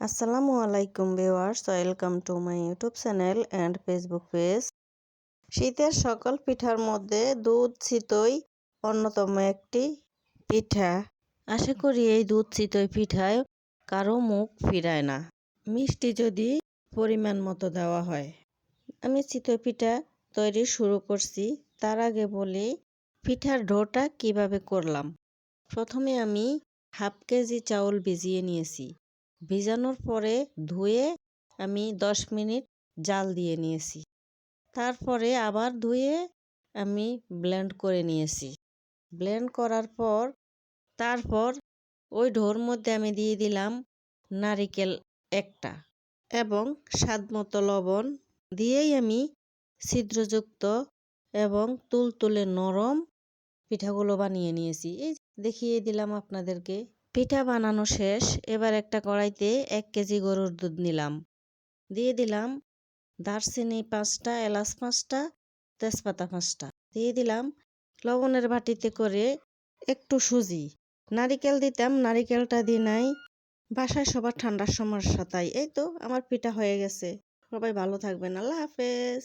আসসালামু আলাইকুম viewers, welcome to my YouTube channel and Facebook page. শীতের সকল পিঠার মধ্যে দুধ চিতই অন্যতম একটি পিঠা। আশা করি এই দুধ চিতই পিঠায় কারও মুখ ফিরায় না। মিষ্টি যদি পরিমাণ মতো দেওয়া হয়। আমি চিতই পিঠা তৈরি শুরু করছি। তার আগে বলি পিঠার ডোটা কীভাবে করলাম। প্রথমে আমি হাফ কেজি চাউল ভিজিয়ে নিয়েছি। ভিজানোর পরে ধুয়ে আমি দশ মিনিট জাল দিয়ে নিয়েছি। তারপরে আবার ধুয়ে আমি ব্লেন্ড করে নিয়েছি। ব্লেন্ড করার পর, তারপর ওই ঢোর মধ্যে আমি দিয়ে দিলাম নারিকেল একটা এবং স্বাদ মতো লবণ দিয়েই আমি ছিদ্রযুক্ত এবং তুলতুলে নরম পিঠাগুলো বানিয়ে নিয়েছি। এই দেখিয়ে দিলাম আপনাদেরকে। পিঠা বানানো শেষ, এবার একটা কড়াইতে এক কেজি গরুর দুধ নিলাম। দিয়ে দিলাম দারচিনি পাঁচটা, এলাচ পাঁচটা, তেজপাতা পাঁচটা। দিয়ে দিলাম লবণের বাটিতে করে একটু সুজি। নারিকেল দিতাম, নারিকেলটা দিই নাই, বাসায় সবার ঠান্ডার সমস্যা তাই এই তো, আমার পিঠা হয়ে গেছে। সবাই ভালো থাকবেন। আল্লাহ হাফেজ।